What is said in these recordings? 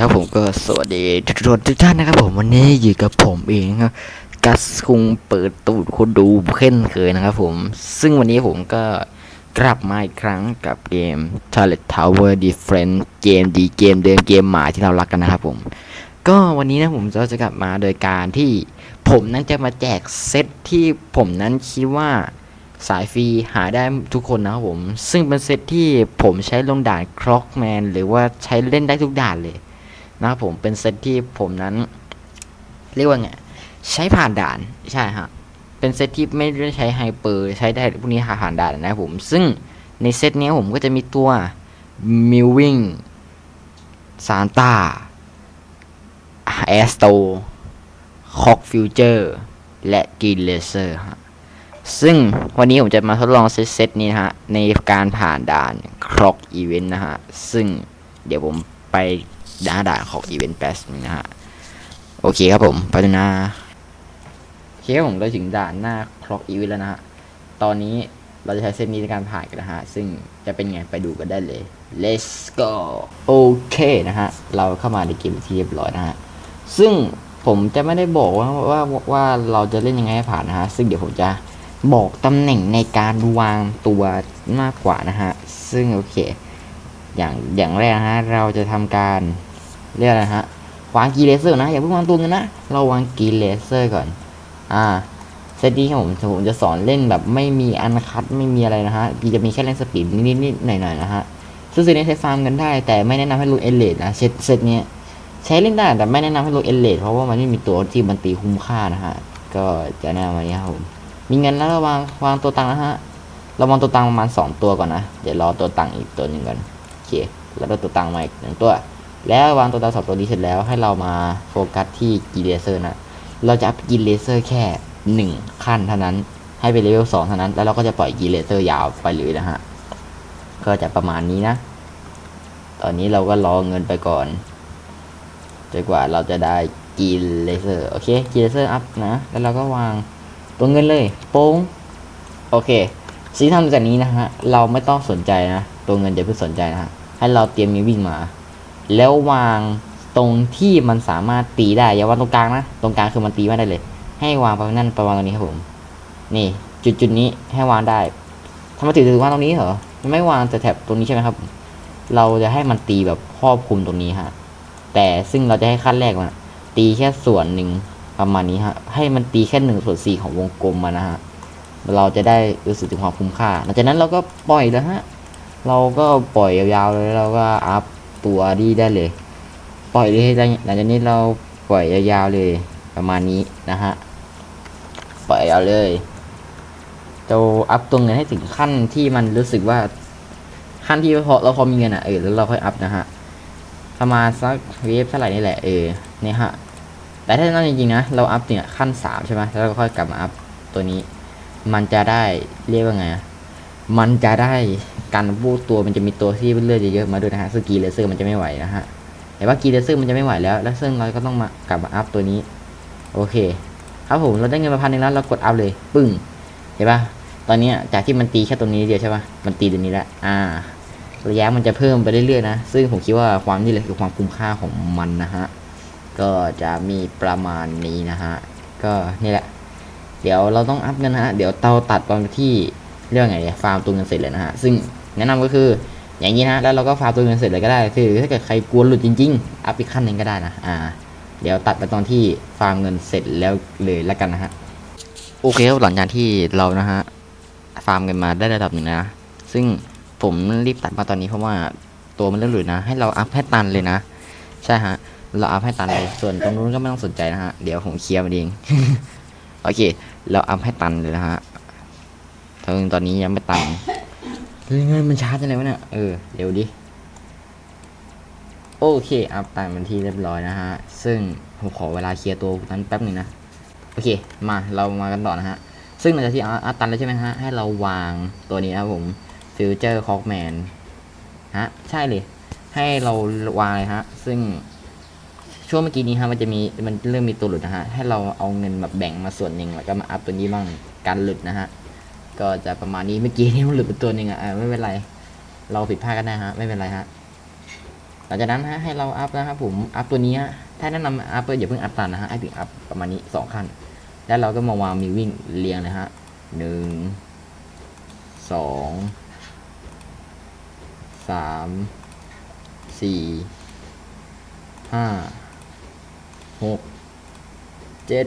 ครับผมก็สวัสดีทุกทุกท่านนะครับผมวันนี้อยู่กับผมเองครับกัสคุงเปิดตูดคนดูเช่นเคยนะครับผมซึ่งวันนี้ผมก็กลับมาอีกครั้งกับเกม Toilet Tower Defense เกมดีเกมเดิมเกมหมาที่เรารักกันนะครับผม ก็วันนี้นะผมจะจะกลับมาโดยการที่ผมนั้นจะมาแจกเซตที่ผมนั้นคิดว่าสายฟรีหาได้ทุกคนนะครับผม ซึ่งเป็นเซตที่ผมใช้ลงด่านคล็อกแมนหรือว่าใช้เล่นได้ทุกด่านเลย นะครับผมเป็นเซตที่ผมนั้น เรียกว่าไงใช้ผ่านด่านใช่ฮะเป็นเซตที่ไม่ได้ใช้ไฮเปอร์ใช้ได้พวกนี้หาผ่านด่านนะครับผมซึ่งในเซตเนี้ยผมก็จะมีตัวมิววิ่งซานตาแอสโตคอกฟิวเจอร์และกีเลเซอร์ฮะซึ่งวันนี้ผมจะมาทดลองเซตเซตนี้นะฮะ ในการผ่านด่านครอกอีเวนต์นะฮะ ซึ่งเดี๋ยวผมไป ด้านด่านของอีเวนต์แปสนะฮะ โอเคครับผมพัฒนาโอเคครับผมเราถึงด่านหน้าคล็อกอีเวนต์แล้วนะฮะ ตอนนี้เราจะใช้เส้นนี้ในการผ่านกันนะฮะ ซึ่งจะเป็นไงไปดูกันได้เลย let's go โอเคนะฮะ เราเข้ามาในเกมที่เรียบร้อยนะฮะ ซึ่งผมจะไม่ได้บอกว่าว่าว่าเราจะเล่นยังไงให้ผ่านนะฮะ ซึ่งเดี๋ยวผมจะบอกตำแหน่งในการวางตัวมากกว่านะฮะ ซึ่งโอเค อย่างอย่างแรกนะฮะ เราจะทำการ เรียกอะไรฮะวางกีเลเซอร์นะอย่าเพิ่งวางตัวเงินนะเราวางกีเลเซอร์ก่อน อ่าเซตนี้ครับผมผมจะสอนเล่นแบบไม่มีอันคัดไม่มีอะไรนะฮะกีจะมีแค่เล่นสปีดนิดๆหน่อยๆนะฮะซึ่งเซตนี้ใช้ฟาร์มกันได้ แต่ไม่แนะนำให้ลดเอเลดนะเซตเซตนี้ใช้เล่นได้แต่ไม่แนะนำให้ลดเอเลดเพราะว่ามันไม่มีตัวที่มันตีคุ้มค่านะฮะก็จะแนะนำวันนี้ครับผมมีเงินแล้วเราวางวางตัวตังนะฮะเราวางตัวตังประมาณสองตัวก่อนนะเดี๋ยวรอตัวตังอีกตัวหนึ่งก่อนโอเคแล้วตัวตังมาอีกหนึ่งตัว แล้ววางตัวตังค์สองตัวนี้เสร็จแล้วให้เรามาโฟกัสที่กีเลเซอร์นะ เราจะอัพกีเลเซอร์แค่หนึ่งขั้นเท่านั้น ให้เป็นเลเวลสองเท่านั้น แล้วเราก็จะปล่อยกีเลเซอร์ยาวไปเลยนะฮะ ก็จะประมาณนี้นะ ตอนนี้เราก็รอเงินไปก่อนจนกว่าเราจะได้กีเลเซอร์ โอเค กีเลเซอร์อัพนะ แล้วเราก็วางตัวเงินเลยโป้งโอเคสิ่งที่ทำจากนี้นะฮะ เราไม่ต้องสนใจนะ ตัวเงินจะเพิ่งสนใจนะฮะ ให้เราเตรียมมีวิ่งมา แล้ววางตรงที่มันสามารถตีได้อย่าวางตรงกลางนะ ตรงกลางคือมันตีไม่ได้เลย ให้วางประมาณนั้นประมาณตรงนี้ครับผม นี่จุดจุดนี้ให้วางได้ทำไมถึงถึงวางตรงนี้เหรอไม่วางแต่แถบตรงนี้ใช่ไหมครับ เราจะให้มันตีแบบครอบคลุมตรงนี้ฮะ แต่ซึ่งเราจะให้ขั้นแรกมันตีแค่ส่วนหนึ่งประมาณนี้ฮะ ให้มันตีแค่หนึ่งส่วนสี่ของวงกลมมานะฮะ เราจะได้รู้สึกถึงความคุ้มค่า หลังจากนั้นเราก็ปล่อยแล้วฮะ เราก็ปล่อยยาวๆเลยเราก็อัพ ตัวดีได้เลย ปล่อยเลยหลังจากนี้เราปล่อยยาวๆเลยประมาณนี้นะฮะ ปล่อยเอาเลยจะอัพตัวเงินให้ถึงขั้นที่มันรู้สึกว่าขั้นที่พอเราพอมีเงินอะเออแล้วเราค่อยอัพนะฮะประมาณสักเวฟเท่าไหร่นี่แหละเออเนี่ยฮะแต่ถ้านั่นจริงๆนะเราอัพเนี่ยขั้นสามใช่ไหมแล้วเราค่อยกลับมาอัพตัวนี้ มันจะได้เรียกว่าไง มันจะได้ การบูตตัวมันจะมีตัวที่เลือดเยอะๆมาด้วยนะฮะซึ่งกีเลเซอร์มันจะไม่ไหวนะฮะแต่ว่ากีเลเซอร์มันจะไม่ไหวแล้ว แล้วซึ่งเราก็ต้องมากลับมาอัพตัวนี้ โอเค ครับผมเราได้เงินมาพันหนึ่งแล้วเรากดอัพเลยปึ้งเห็นปะตอนนี้จากที่มันตีแค่ตัวนี้เดียวใช่ปะมันตีตัวนี้แล้วอ่า ระยะมันจะเพิ่มไปเรื่อยๆนะ ซึ่งผมคิดว่าความนี่แหละคือความคุ้มค่าของมันนะฮะก็จะมีประมาณนี้นะฮะก็นี่แหละ เดี๋ยวเราต้องอัพกันนะฮะเดี๋ยวเตาตัดตอนที่เรื่องไงฟาร์มตัวเงินเสร็จเลยนะฮะซึ่ง แนะนำก็คืออย่างนี้นะแล้วเราก็ฟาร์มตัวเงินเสร็จเลยก็ได้คือถ้าเกิดใครกลัวหลุดจริงๆ อัพอีกขั้นหนึ่งก็ได้นะอ่า เดี๋ยวตัดไปตอนที่ฟาร์มเงินเสร็จแล้วเลยแล้วกันนะฮะโอเคครับหลังจากที่เรานะฮะฟาร์มกันมาได้ระดับหนึ่งนะซึ่งผมรีบตัดมาตอนนี้เพราะว่าตัวมันเริ่มหลุดนะ ให้เราอัพให้ตันเลยนะ ใช่ฮะเราอัพให้ตันเลยส่วนตรงนู้นก็ไม่ต้องสนใจนะฮะเดี๋ยวผมเคลียร์มันเองโอเค เราอัพให้ตันเลยนะฮะถึงตอนนี้ยังไม่ตัน เฮ้ยเงินมันช้าจังเลยวะเนี่ยเออเดี๋ยวดิโอเคอัพตันเป็นที่เรียบร้อยนะฮะ ซึ่งผมขอเวลาเคลียร์ตัวนั้นแป๊บหนึ่งนะ โอเค มาเรามากันต่อนะฮะ ซึ่งหลังจากที่อัพตันแล้วใช่ไหมฮะ ให้เราวางตัวนี้นะผมฟิวเจอร์คอกแมนฮะ ใช่เลย ให้เราวางเลยฮะ ซึ่งช่วงเมื่อกี้นี้ฮะมันจะมีมันเริ่มมีตัวหลุดนะฮะ ให้เราเอาเงินแบบแบ่งมาส่วนหนึ่งแล้วก็มาอัพตัวนี้บ้างการหลุดนะฮะ ก็จะประมาณนี้เมื่อกี้นี่มันหลุดไปตัวหนึ่งอะไม่เป็นไร เราผิดพลาดกันได้ฮะ ไม่เป็นไรฮะหลังจากนั้นฮะให้เราอัพนะครับผมอัพตัวนี้ถ้าแนะนำอัพอย่าเพิ่งอัพตันนะฮะให้ถึงอัพประมาณนี้สองขั้น แล้วเราก็มาวางมีวิ่งเรียงเลยฮะหนึ่งสองสามสี่ห้าหกเจ็ด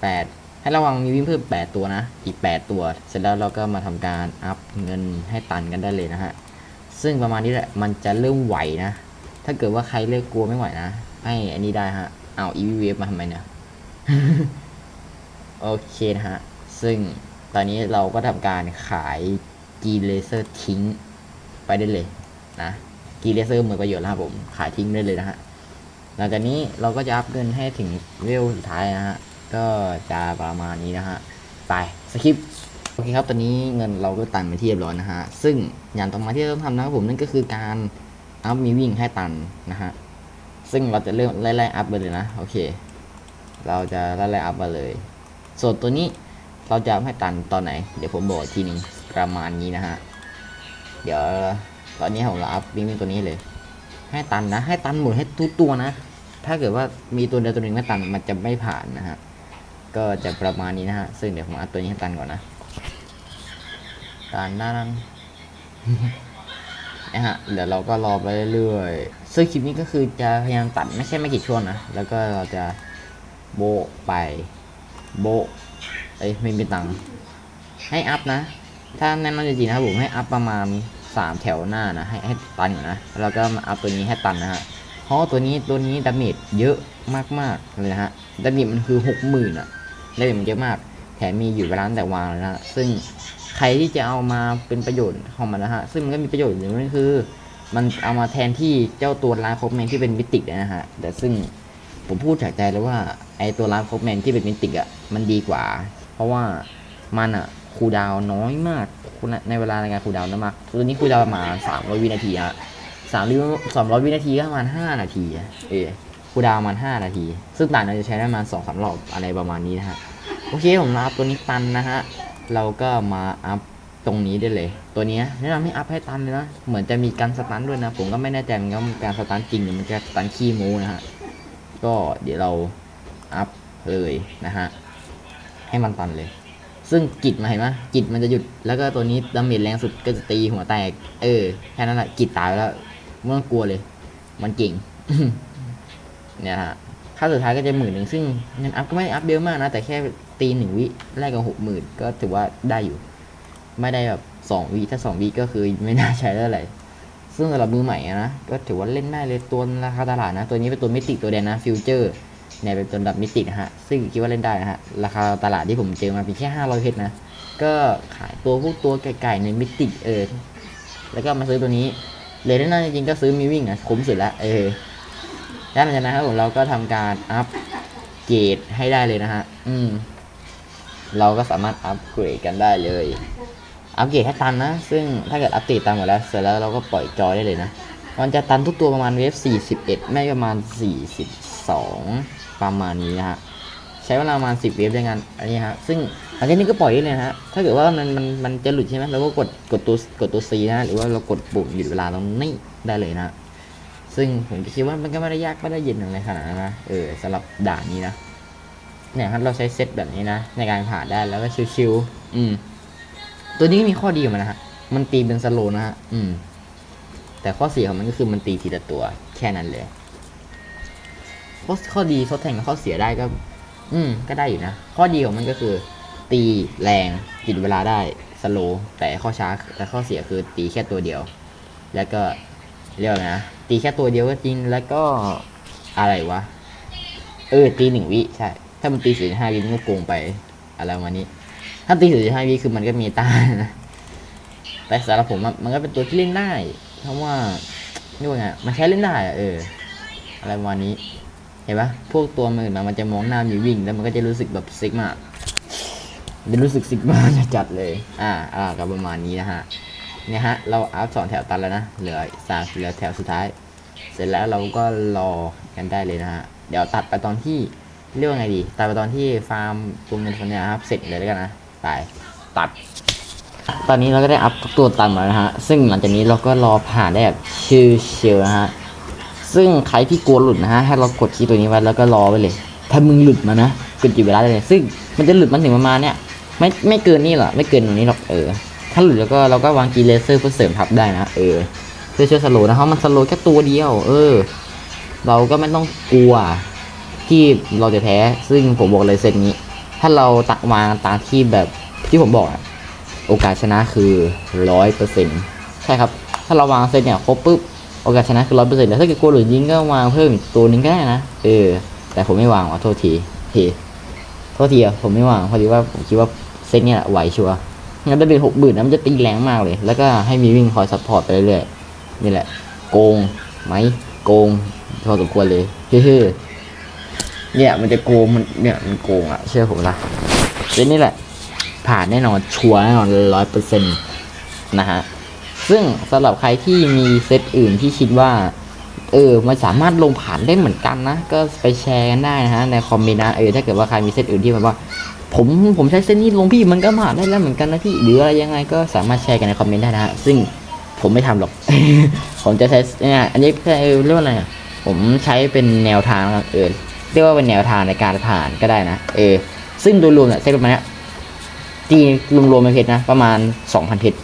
แปด ให้ระวังมีวิ่งเพิ่มแปดตัวนะ อีกแปดตัว เสร็จแล้วเราก็มาทำการอัพเงินให้ตันกันได้เลยนะฮะ ซึ่งประมาณนี้แหละ มันจะเริ่มไหวนะ ถ้าเกิดว่าใครเลิกกลัวไม่ไหวนะ ให้อันนี้ได้ฮะ เอา EVV มาทำไมเนี่ย โอเคนะฮะ ซึ่งตอนนี้เราก็ทำการขาย G Laser ทิ้งไปได้เลยนะ G Laser หมดประโยชน์แล้วครับผม ขายทิ้งได้เลยนะฮะ หลังจากนี้เราก็จะอัพเงินให้ถึงเวลสุดท้ายนะฮะ ก็จะประมาณนี้นะฮะ ไปสคริปโอเคครับ ตอนนี้เงินเราก็ตันไปที่เรียบร้อยนะฮะ ซึ่งอย่างต่อมาที่เราต้องทำนะครับผมนั่นก็คือการอัพมีวิ่งให้ตันนะฮะ ซึ่งเราจะเริ่มไล่ๆอัพไปเลยนะ โอเค เราจะไล่ๆอัพมาเลย ส่วนตัวนี้เราจะให้ตันตอนไหน เดี๋ยวผมบอกอีกทีนึงประมาณนี้นะฮะ เดี๋ยวตอนนี้ผมเราอัพวิ่งวิ่งตัวนี้เลย ให้ตันนะ ให้ตันหมดให้ทุกตัวนะ ถ้าเกิดว่ามีตัวใดตัวหนึ่งไม่ตันมันจะไม่ผ่านนะฮะ ก็จะประมาณนี้นะฮะ ซึ่งเดี๋ยวผมอัพตัวนี้ให้ตันก่อนนะตันนั่นนะฮะเดี๋ยวเราก็รอไปเรื่อยๆซึ่งคลิปนี้ก็คือจะพยายามตัดไม่ใช่ไม่กี่ช่วงนะ แล้วก็เราจะโบไป โบเอ้ยไม่มีตังค์ให้อัพนะ ถ้าแน่นอนจริงๆนะครับผมให้อัพประมาณสามแถวหน้านะให้ให้ตันก่อนนะแล้วก็มาอัพตัวนี้ให้ตันนะฮะเพราะตัวนี้ตัวนี้ดาเมจเยอะมากๆเลยนะฮะดาเมจมันคือหกหมื่นอะ ดาเมจมันเยอะมาก แถมมีอยู่เวลาตั้งแต่วางแล้วนะฮะซึ่งใครที่จะเอามาเป็นประโยชน์ของมันนะฮะ ซึ่งมันก็มีประโยชน์อย่างหนึงคือ มันเอามาแทนที่เจ้าตัวร้านคอปแมนที่เป็นมิติกนะฮะ แต่ซึ่งผมพูดจากใจเลยว่าไอตัวร้านคอปแมนที่เป็นมิติกอะมันดีกว่า เพราะว่ามันอะคูดาวน้อยมากในเวลาในการคูดาวน์น้อยมากตัวนี้คูดาวประมาณสามร้อยวินาทีฮะสามร้อยสามร้อยวินาทีก็ประมาณห้านาทีอะเออ คูดาวมาณห้านาที ซึ่งต่างเราจะใช้ได้ประมาณสองสามรอบอะไรประมาณนี้นะฮะ โอเคผมอัพตัวนี้ตันนะฮะ เราก็มาอัพตรงนี้ได้เลย ตัวนี้แนะนำให้อัพให้ตันเลยนะ เหมือนจะมีการสตันด้วยนะ ผมก็ไม่แน่ใจมือนกันการสตันจริงหรือมันจะสตันขี้ม้นะฮะ ก็เดี๋ยวเราอัพเลยนะฮะ ให้มันตันเลย ซึ่งกิจมาเห็นไหมกิจมันจะหยุด แล้วก็ตัวนี้ดาเมจแรงสุดก็จะตีหัวแตก เออ แค่นั้นแหละกิจตายแล้วไม่ต้องกลัวเลย มันเก่ง เนี่ยฮะค่าสุดท้ายก็จะหมื่นหนึ่งซึ่งเงินอัพก็ไม่อัพเยอะมากนะ แต่แค่ตีหนึ่งวิแรกกับหกหมื่นก็ถือว่าได้อยู่ ไม่ได้แบบสองวิถ้าสองวิก็คือไม่น่าใช้ได้อะไรซึ่งสำหรับมือใหม่นะก็ถือว่าเล่นได้เลยตัวราคาตลาดนะ ตัวนี้เป็นตัวมิติตัวแดงนะฟิวเจอร์เนี่ยเป็นตัวดับมิตินะฮะซึ่งคิดว่าเล่นได้นะฮะราคาตลาดที่ผมเจอมาเพียงแค่ห้าร้อยเพชรนะก็ขายตัวพวกตัวไก่ๆในมิติเออแล้วก็มาซื้อตัวนี้เลยแน่นอนจริงๆก็ซื้อมีวิ่งอะคุ้มสุดละเออ แล้วหลังจากนั้นครับผมเราก็ทำการอัปเกรดให้ได้เลยนะฮะ อืม เราก็สามารถอัปเกรดกันได้เลย อัปเกรดให้ตันนะ ซึ่งถ้าเกิดอัปเดตตันหมดแล้ว เสร็จแล้วเราก็ปล่อยจอยได้เลยนะ มันจะตันทุกตัวประมาณเวฟ 41 ไม่ประมาณ 42 ประมาณนี้นะฮะ ใช้เวลาประมาณ 10 เวฟด้วยกันอันนี้ฮะ ซึ่งหลังจากนี้ก็ปล่อยได้เลยนะฮะ ถ้าเกิดว่ามันมันมันจะหลุดใช่ไหมเราก็กดกดตัวกดตัว C นะ หรือว่าเรากดปุ่มหยุดเวลาตรงนี้ได้เลยนะ ซึ่งผมก็คิดว่ามันก็ไม่ได้ยากไม่ได้เย็นอะไรขนาดนั้นนะ เออสำหรับด่านนี้นะ เนี่ยครับเราใช้เซตแบบนี้นะ ในการผ่านได้แล้วก็ชิวๆอืม ตัวนี้ก็มีข้อดีของมันนะฮะ มันตีเป็นสโลนะฮะ อืม แต่ข้อเสียของมันก็คือมันตีทีละตัว แค่นั้นเลยข้อข้อดีทดแทนกับข้อเสียได้ก็ อืม ก็ได้อยู่นะ ข้อดีของมันก็คือ ตีแรงหยุดเวลาได้สโลแต่ข้อช้าแต่ข้อเสียคือตีแค่ตัวเดียว แล้วก็เรียกว่าไงนะ ตีแค่ตัวเดียวก็จริงแล้วก็อะไรวะ เออตีหนึ่งวิใช่ ถ้ามันตีสี่ห้าวิมันก็โกงไปอะไรประมาณนี้ ถ้าตีสี่ห้าวิคือมันก็มีตานนะแต่สำหรับผมมันก็เป็นตัวที่เล่นได้ เพราะว่าเรียกว่าไงมันใช้เล่นได้เออ อะไรประมาณนี้ เห็นปะพวกตัวมันอื่นมามันจะมองหน้ามีวิ่ง แล้วมันก็จะรู้สึกแบบซิกมากจะรู้สึกซิกมาจัดเลย อ่า อ่าก็ประมาณนี้นะฮะ เนี่ยฮะ เราอัพสองแถวตันแล้วนะ เหลือสามเหลือแถวสุดท้าย เสร็จแล้วเราก็รอกันได้เลยนะฮะ เดี๋ยวตัดไปตอนที่เรียกว่าไงดี ตัดไปตอนที่ฟาร์มตัวเงินคนเนี้ยครับ เสร็จเลยแล้วกันนะ ไป ตัด ตอนนี้เราก็ได้อัพตัวตันมาแล้วนะฮะ ซึ่งหลังจากนี้เราก็รอผ่านได้แบบชิลๆนะฮะ ซึ่งใครที่กลัวหลุดนะฮะ ให้เรากดคีย์ตัวนี้ไว้แล้วก็รอไปเลย ถ้ามึงหลุดมานะกดหยุดเวลาได้เลย ซึ่งมันจะหลุดมันถึงประมาณเนี้ยไม่ไม่เกินนี่หรอกไม่เกินตรงนี้หรอก เออ ถ้าหลุดแล้วก็เราก็วางกีเลเซอร์เพื่อเสริมทับได้นะเออเพื่อช่วยสโลว์นะเพราะมันสโลว์แค่ตัวเดียว เออ เราก็ไม่ต้องกลัวที่เราจะแพ้ซึ่งผมบอกเลยเซตนี้ ถ้าเราตักวางตามที่แบบที่ผมบอกอะโอกาสชนะคือร้อยเปอร์เซ็นใช่ครับ ถ้าเราวางเซตเนี่ยครบปุ๊บโอกาสชนะคือร้อยเปอร์เซ็นต์แต่ถ้าเกิดกลัวหรือยิงก็วางเพิ่มตัวนึงก็ได้นะเออ แต่ผมไม่วางว่ะโทษทีทีโทษทีอะผมไม่วางพอดีว่าผมคิดว่าเซตเนี่ยไหวชัวร์ งั้นได้เป็นหกบื่นนะมันจะตีแรงมากเลย แล้วก็ให้มีวิ่งคอยซัพพอร์ตไปเรื่อยๆนี่แหละ โกงไหมโกงพอสมควรเลยเฮ้ยเนี่ยมันจะโกงมันเนี่ยมันโกงอะเชื่อผมละเซตนี่แหละ ผ่านแน่นอนชัวร์แน่นอนร้อยเปอร์เซ็นต์นะฮะซึ่งสำหรับใครที่มีเซตอื่นที่คิดว่า เออ มันสามารถลงผ่านได้เหมือนกันนะ ก็ไปแชร์กันได้นะฮะในคอมเมนต์นะเออถ้าเกิดว่าใครมีเซตอื่นที่แบบว่า ผมผมใช้เซตนี้ลงพี่มันก็ผ่านได้แล้วเหมือนกันนะพี่หรืออะไรยังไงก็สามารถแชร์กันในคอมเมนต์ได้นะฮะซึ่งผมไม่ทำหรอก ผมจะใช้เนี่ยอันนี้เออเรียกว่าอะไรอะผมใช้เป็นแนวทางเออเรียกว่าเป็นแนวทางในการผ่านก็ได้นะเออซึ่งโดยรวมเนี่ยเซตประมาณนี้ตีรวมๆเป็นเพชรนะ ประมาณสองพันเพชร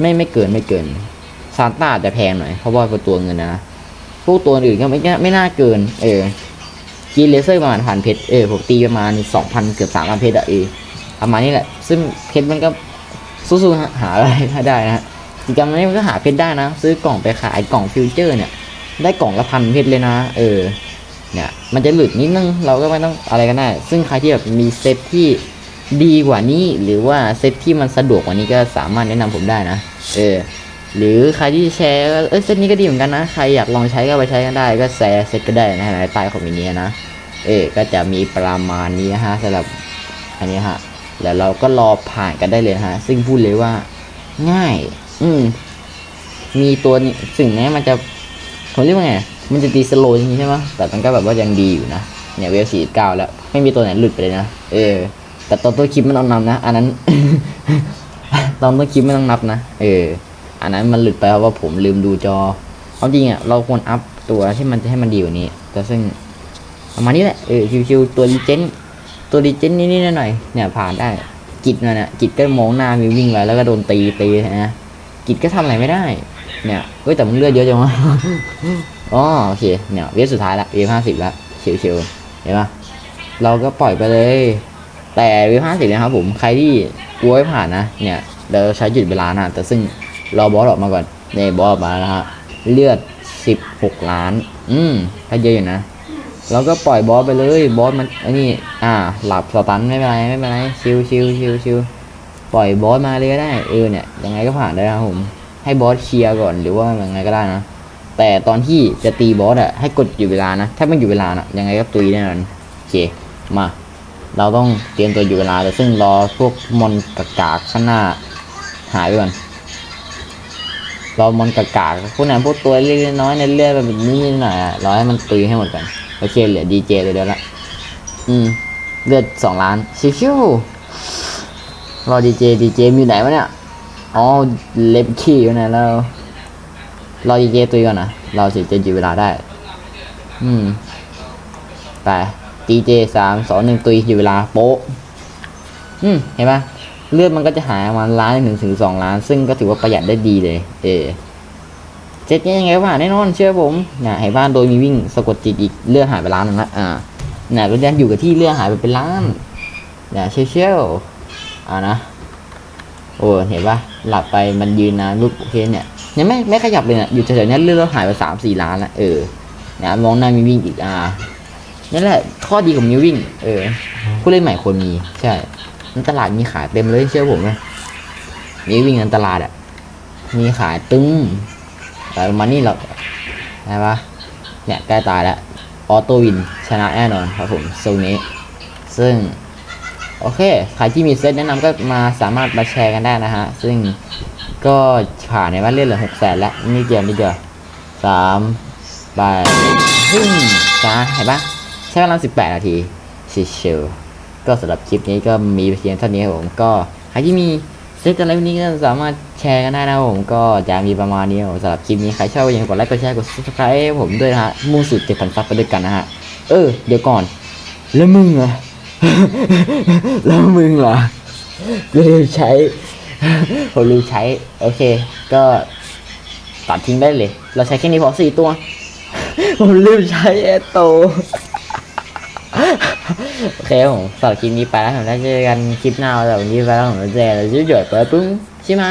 ไม่ไม่เกินไม่เกินซานต้าจะแพงหน่อยเพราะว่าเป็นตัวเงินนะพวกตัวอื่นก็ไม่น่ไม่น่าเกิน เออ กีเลเซอร์ประมาณพันเพชรเออผมตีประมาณสองพันเกือบสามพันเพชรอะเออประมาณนี้แหละ ซึ่งเพชรมันก็สู้ๆหาอะไรได้นะกิจกรรมนี้มันก็หาเพชรได้นะ ซื้อกล่องไปขายกล่องฟิวเจอร์เนี่ย ได้กล่องละพันเพชรเลยนะ เออ เนี่ย มันจะหลุดนิดนึงเราก็ไม่ต้องอะไรก็ได้ ซึ่งใครที่แบบมีเซตที่ดีกว่านี้ หรือว่าเซตที่มันสะดวกกว่านี้ก็สามารถแนะนำผมได้นะ เออ หรือใครที่แชร์เออเซตนี้ก็ดีเหมือนกันนะ ใครอยากลองใช้ก็ไปใช้กันได้ ก็แชร์เซตก็ได้นะในใต้คอมเมนต์นี้นะ เออก็จะมีประมาณนี้นะฮะสำหรับอันนี้ฮะ แล้วเราก็รอผ่านกันได้เลยฮะ ซึ่งพูดเลยว่าง่าย อืม มีตัวนี้สิ่งนี้มันจะผมเรียกว่าไง มันจะตีสโลว์อย่างนี้ใช่ไหมแต่มันก็แบบว่ายังดีอยู่นะ เนี่ยเวลสี่เก้าแล้ว ไม่มีตัวไหนหลุดไปเลยนะ เออ แต่ตอนต้นคลิปไม่ต้องนับนะ อันนั้น ตอนต้นคลิปไม่ต้องนับนะ เออ อันนั้นมันหลุดไปเพราะว่าผมลืมดูจอเอาจริงอะเราควรอัพตัวที่มันจะให้มันดีกว่านี้ แต่ซึ่งประมาณนี้แหละเออชิวๆตัวดีเจนตัวดีเจนนิดๆหน่อยๆเนี่ยผ่านได้กิจนั่นน่ะกิจก็มองหน้ามีวิ่งไปแล้วก็โดนตีตีนะกิจก็ทำอะไรไม่ได้ เนี่ยเฮ้ยแต่มึงเลือดเยอะจังวะอ๋อโอเคเนี่ยเวฟสุดท้ายละเวฟห้าสิบละชิวๆเห็นปะเราก็ปล่อยไปเลย แต่เวฟห้าสิบนะครับผมใครที่กลัวไม่ผ่านนะเนี่ยเดี๋ยวใช้หยุดเวลานะแต่ซึ่ง รอบอสออกมาก่อนเนี่ยบอสออกมาแล้วฮะเลือดสิบหกล้าน อืมถ้าเยอะอยู่นะเราก็ปล่อยบอสไปเลยบอสมันอ้นี่อ่า หลับสตันไม่เป็นไรไม่เป็นไรชิวชิวชิวชิวปล่อยบอสมาเลยก็ได้เออเนี่ยยังไงก็ผ่านได้ครับผมให้บอสเคลียร์ก่อนหรือว่ายังไงก็ได้นะแต่ตอนที่จะตีบอสอะให้กดอยู่เวลานะ ถ้าไม่อยู่เวลานะยังไงก็ตุยแน่นอนโอเคมา เราต้องเตรียมตัวอยู่เวลาแต่ซึ่งรอพวกมอนกากากๆข้างหน้า หายไปก่อน เรอมอนกากากๆพวกนั้นพวกตัวเล็กน้อยในเลื่อดแบบนี้หน่อยอะรอให้มันตุยให้หมดก่อนโอเคเหลือดีเจเลยเดี๋ยวละอืมเลือดสองล้านชิวๆรอดีเจดีเจมีไหนวะเนี่ยอ๋อเล็บขี้อยู่ไหนแล้วรอดีเจตุยก่อนนะเราสิจะอยู่เวลาได้ อืมไปดีเจสามสองหนึ่งตุยอยู่เวลาโป๊ะอืมเห็นปะ เลือดมันก็จะหายประมาณล้านหนึ่งถึงสองล้าน ซึ่งก็ถือว่าประหยัดได้ดีเลย เอเจ็ดนี้ยังไงก็ผ่าแน่นอนเชื่อผมเนี่ยเห็นบ้านโดยมีวิ่งสะกดจิตอีกเลือดหายไปล้านนึงละอ่าเนี่ยรถแดนอยู่กับที่เลือดหายไปเป็นล้านเนี่ยเชี่ยวเชี่ยวอ่านะโอ้เห็นปะหลับไปมันยืนนานรูปโอเคเนี่ยยังไม่ไม่ขยับเลยเนี่ยอยู่เฉยๆเนี่ยเลือดเราหายไปสามสี่ล้านละเออเนี่ยมองหน้ามีวิ่งอีกอ่านั่นแหละข้อดีของมีวิ่ง เออผู้เล่นใหม่ควรมีใช่ ในตลาดมีขายเต็มเลยเชื่อผมนะมีวิ่งในตลาดอะ มีขายตึ้งแต่มาณนี้หรอกใช่ปะเนี่ยใกล้ตายแล้วออโต้วินชนะแน่นอนครับผมโซนนี้ ซึ่ง โอเค ใครที่มีเซตแนะนำก็มาสามารถมาแชร์กันได้นะฮะ ซึ่งก็ผ่านในว่าเล่นเหลือหกแสนแล้วนี่เดียวนี่เดียวสามไปพึ่งจ้าเห็นปะใช้เวลาสิบแปดนาทีชิว ก็สำหรับคลิปนี้ก็มีเพียงเท่านี้ครับผมก็ใครที่มีเซตอะไรวกนี้ก็สามารถแชร์กันได้นะครับผมก็จะมีประมาณนี้ครับผมสำหรับคลิปนี้ใครชอบก็อย่าลืมกดไลค์กดแชร์กด subscribe ผมด้วยนะฮะมุ่งสู่7,000ซับไปด้วยกันนะฮะเออเดี๋ยวก่อน แล้วมึงอะแล้วมึงล่ะกูลืมใช้ผมลืมใช้ โอเค ก็ตัดทิ้งได้เลย เราใช้แค่นี้พอสี่ตัว ผมลืมใช้แอตโต โอเคผมฝากคลิปนี้ไปแล้วผมแล้วเจอกันคลิปหน้าแต่วันนี้ไปแล้วผมเจอแล้วจุดจบไปปึ้งใช่ไหม